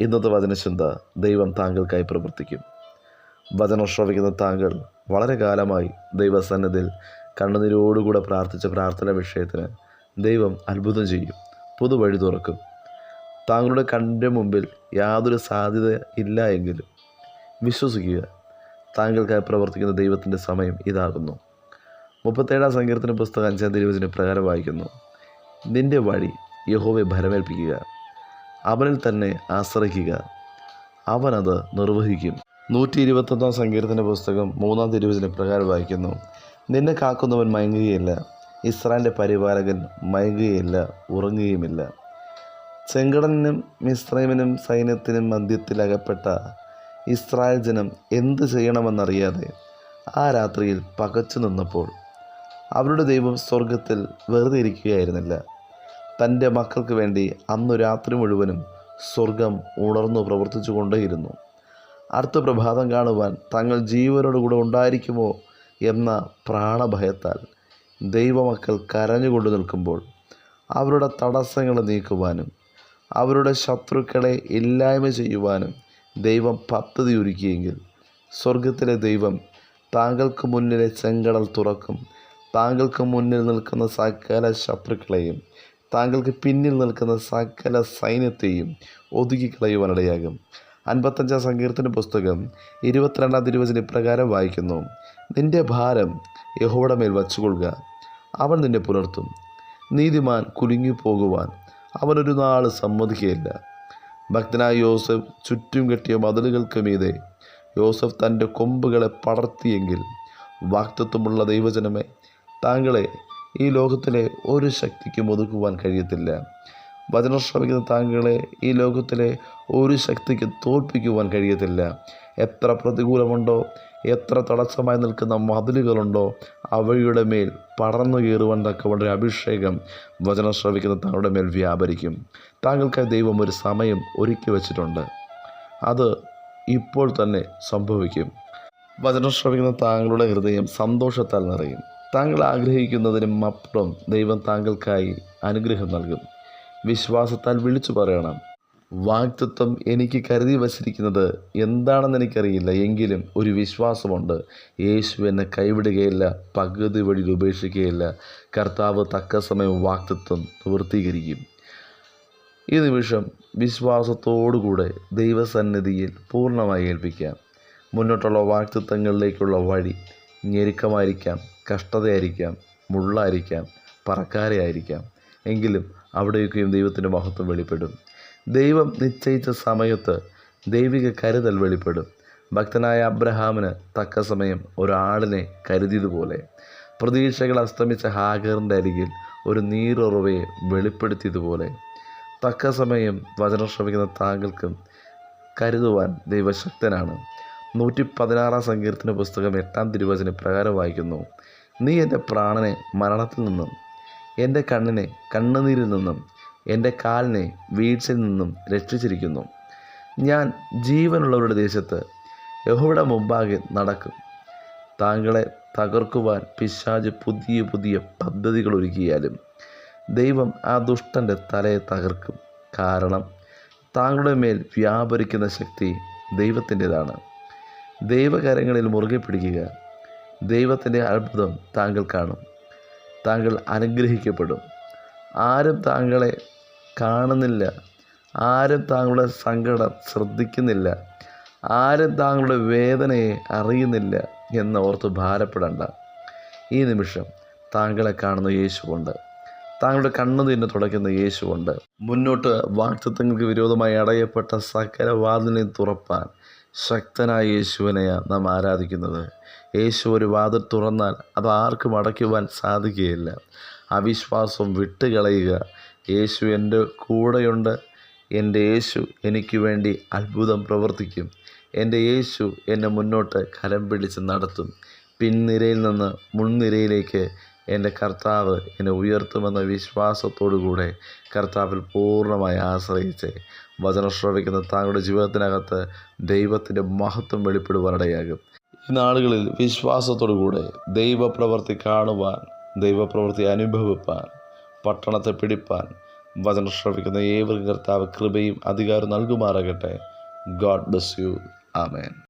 ഇന്നത്തെ വചനചിന്ത ദൈവം താങ്കൾക്കായി പ്രവർത്തിക്കും. വചനം ശ്രവിക്കുന്ന താങ്കൾ വളരെ കാലമായി ദൈവസന്നിധിയിൽ കണ്ണുനീരോടുകൂടെ പ്രാർത്ഥിച്ച പ്രാർത്ഥന വിഷയത്തിന് ദൈവം അത്ഭുതം ചെയ്യും. പുതുവഴി തുറക്കും. താങ്കളുടെ കണ്ണിന്റെ മുമ്പിൽ യാതൊരു സാധ്യത ഇല്ല എങ്കിലും വിശ്വസിക്കുക താങ്കൾക്കായി പ്രവർത്തിക്കുന്ന ദൈവത്തിന്റെ സമയം ഇതാകുന്നു. മുപ്പത്തേഴാം സങ്കീർത്തന പുസ്തകം അഞ്ചാം തിരുവചന പ്രകാരം വായിക്കുന്നു. നിന്റെ വഴി യഹോവെ ഭരമേൽപ്പിക്കുക അവനിൽ തന്നെ ആശ്രയിക്കുക. അവനത് നിർവഹിക്കും. നൂറ്റി ഇരുപത്തൊന്നാം സങ്കീർത്തന പുസ്തകം മൂന്നാം തിരുവചന പ്രകാരം വായിക്കുന്നു. നിന്നെ കാക്കുന്നവൻ മയങ്ങുകയില്ല. ഇസ്രായേലിന്റെ പരിപാലകൻ മയങ്ങുകയില്ല ഉറങ്ങുകയുമില്ല. ചെങ്കടനും മിശ്രൈമിനും സൈന്യത്തിനും മദ്യത്തിൽ അകപ്പെട്ട ഇസ്രായേൽ ജനം എന്ത് ചെയ്യണമെന്നറിയാതെ ആ രാത്രിയിൽ പകച്ചു നിന്നപ്പോൾ അവരുടെ ദൈവം സ്വർഗത്തിൽ വെറുതെ ഇരിക്കുകയായിരുന്നില്ല. തന്റെ മക്കൾക്ക് വേണ്ടി അന്നു രാത്രി മുഴുവനും സ്വർഗം ഉണർന്നു പ്രവർത്തിച്ചു കൊണ്ടേയിരുന്നു അടുത്ത പ്രഭാതം കാണുവാൻ തങ്ങൾ ജീവനോട് കൂടെ ഉണ്ടായിരിക്കുമോ എന്ന പ്രാണഭയത്താൽ ദൈവമക്കൾ കരഞ്ഞുകൊണ്ടു നിൽക്കുമ്പോൾ അവരുടെ തടസ്സങ്ങൾ നീക്കുവാനും അവരുടെ ശത്രുക്കളെ ഇല്ലായ്മ ചെയ്യുവാനും ദൈവം പദ്ധതി ഒരുക്കിയെങ്കിൽ സ്വർഗത്തിലെ ദൈവം താങ്കൾക്ക് മുന്നിലെ ചെങ്കടൽ തുറക്കും. താങ്കൾക്ക് മുന്നിൽ നിൽക്കുന്ന സകല ശത്രുക്കളെയും താങ്കൾക്ക് പിന്നിൽ നിൽക്കുന്ന സകല സൈന്യത്തെയും ഒതുക്കിക്കളയുവാനിടയാകും. അൻപത്തഞ്ചാം സങ്കീർത്തന പുസ്തകം ഇരുപത്തിരണ്ടാം തിരുവചന ഇപ്രകാരം വായിക്കുന്നു. നിന്റെ ഭാരം യഹോയുടെ മേൽ വച്ചുകൊള്ളുക. അവൻ നിന്നെ പുലർത്തും. നീതിമാൻ കുലുങ്ങി പോകുവാൻ അവനൊരു നാൾ സമ്മതിക്കുകയില്ല. ഭക്തനായ യോസഫ് ചുറ്റും കെട്ടിയ മതിലുകൾക്ക് മീതെ യോസഫ് തന്റെ കൊമ്പുകളെ പടർത്തിയെങ്കിൽ വാക്തത്വമുള്ള ദൈവജനമേ താങ്കളെ ഈ ലോകത്തിലെ ഒരു ശക്തിക്കും ഒതുക്കുവാൻ കഴിയത്തില്ല. വചനം ശ്രമിക്കുന്ന താങ്കളെ ഈ ലോകത്തിലെ ഒരു ശക്തിക്ക് തോൽപ്പിക്കുവാൻ കഴിയത്തില്ല. എത്ര പ്രതികൂലമുണ്ടോ എത്ര തടസ്സമായി നിൽക്കുന്ന മതിലുകളുണ്ടോ അവയുടെ മേൽ പടർന്നു കയറുവാൻ തക്കവണ്ടെ ഒരു അഭിഷേകം വചനം ശ്രവിക്കുന്ന താങ്കളുടെ മേൽ വ്യാപരിക്കും. താങ്കൾക്കായി ദൈവം ഒരു സമയം ഒരുക്കി വച്ചിട്ടുണ്ട്. അത് ഇപ്പോൾ തന്നെ സംഭവിക്കും. വചനം ശ്രവിക്കുന്ന താങ്കളുടെ ഹൃദയം സന്തോഷത്താൽ നിറയും. താങ്കൾ ആഗ്രഹിക്കുന്നതിനും അപ്പുറം ദൈവം താങ്കൾക്കായി അനുഗ്രഹം നൽകും. വിശ്വാസത്താൽ വിളിച്ചു പറയണം. വാക്തത്വം എനിക്ക് കരുതി വച്ചിരിക്കുന്നത് എന്താണെന്ന് എനിക്കറിയില്ല. എങ്കിലും ഒരു വിശ്വാസമുണ്ട്. യേശു എന്നെ കൈവിടുകയില്ല പകുതി വഴി ഉപേക്ഷിക്കുകയില്ല. കർത്താവ് തക്ക സമയം വാക്തത്വം നിവൃത്തീകരിക്കും ഈ നിമിഷം വിശ്വാസത്തോടുകൂടെ ദൈവസന്നിധിയിൽ പൂർണമായി ഏൽപ്പിക്കാം. മുന്നോട്ടുള്ള വാക്തത്വങ്ങളിലേക്കുള്ള വഴി ഞെരുക്കമായിരിക്കാം കഷ്ടതയായിരിക്കാം മുള്ളായിരിക്കാം പറക്കാരയായിരിക്കാം. എങ്കിലും അവിടെയൊക്കെയും ദൈവത്തിന്റെ മഹത്വം വെളിപ്പെടും. ദൈവം നിശ്ചയിച്ച സമയത്ത് ദൈവിക കരുതൽ വെളിപ്പെടും. ഭക്തനായ അബ്രഹാമിന് തക്ക സമയം ഒരാളിനെ കരുതിയതുപോലെ. പ്രതീക്ഷകൾ അസ്തമിച്ച ഹാഗറിന്റെ അരികിൽ ഒരു നീരുറവയെ വെളിപ്പെടുത്തിയതുപോലെ. തക്ക സമയം വചനം ശ്രമിക്കുന്ന താങ്കൾക്കും കരുതുവാൻ ദൈവശക്തനാണ്. നൂറ്റി പതിനാറാം സങ്കീർത്തന പുസ്തകം എട്ടാം തിരുവചന പ്രകാരം വായിക്കുന്നു. നീ എന്റെ പ്രാണനെ മരണത്തിൽ നിന്നും എന്റെ കണ്ണിനെ കണ്ണുനീരിൽ നിന്നും എന്റെ കാലിനെ വീഴ്ചയിൽ നിന്നും രക്ഷിച്ചിരിക്കുന്നു. ഞാൻ ജീവനുള്ളവരുടെ ദേശത്ത് യഹുവിടെ മുമ്പാകെ നടക്കും. താങ്കളെ തകർക്കുവാൻ പിശാജ് പുതിയ പുതിയ പദ്ധതികൾ ഒരുക്കിയാലും ദൈവം ആ ദുഷ്ടന്റെ തലയെ തകർക്കും. കാരണം താങ്കളുടെ മേൽ വ്യാപരിക്കുന്ന ശക്തി ദൈവത്തിന്റെതാണ്. ദൈവകരങ്ങളിൽ മുറുകെ പിടിക്കുക. ദൈവത്തിന്റെ അത്ഭുതം താങ്കൾ കാണും. താങ്കൾ അനുഗ്രഹിക്കപ്പെടും. ആരും താങ്കളെ കാണുന്നില്ല. ആരും താങ്കളുടെ സങ്കടം ശ്രദ്ധിക്കുന്നില്ല. ആരും താങ്കളുടെ വേദനയെ അറിയുന്നില്ല എന്ന് ഓർത്ത് ഭാരപ്പെടേണ്ട. ഈ നിമിഷം താങ്കളെ കാണുന്ന യേശുവുണ്ട്. താങ്കളുടെ കണ്ണു തന്നെ തുടയ്ക്കുന്ന യേശുവുണ്ട്. മുന്നോട്ട് വാക്തത്വങ്ങൾക്ക് വിരോധമായി അടയപ്പെട്ട സകല വാതിലിനെ തുറപ്പാൻ ശക്തനായ യേശുവിനെയാണ് നാം ആരാധിക്കുന്നത്. യേശു ഒരു വാതിൽ തുറന്നാൽ അത് ആർക്കും അടയ്ക്കുവാൻ സാധിക്കുകയില്ല. അവിശ്വാസം വിട്ടുകളയുക. യേശു എന്റെ കൂടെയുണ്ട്. എന്റെ യേശു എനിക്ക് വേണ്ടി അത്ഭുതം പ്രവർത്തിക്കും. എന്റെ യേശു എന്നെ മുന്നോട്ട് കരം പിടിച്ച് നടത്തും. പിൻനിരയിൽ നിന്ന് മുൻനിരയിലേക്ക് എന്റെ കർത്താവ് എന്നെ ഉയർത്തുമെന്ന വിശ്വാസത്തോടു കൂടെ കർത്താവിൽ പൂർണമായി ആശ്രയിച്ച്. വചനം ശ്രവിക്കുന്ന താങ്കളുടെ ജീവിതത്തിനകത്ത് ദൈവത്തിന്റെ മഹത്വം വെളിപ്പെടുവാനിടയാകും. ഈ നാളുകളിൽ വിശ്വാസത്തോടുകൂടെ ദൈവപ്രവൃത്തി കാണുവാൻ ദൈവപ്രവൃത്തി അനുഭവിപ്പാൻ പട്ടണത്തെ പിടിപ്പാൻ വചനം ശ്രവിക്കുന്ന ഏവർക്കും കർത്താവ് കൃപയും അധികാരം നൽകുമാറാകട്ടെ. God bless you. ആമേൻ.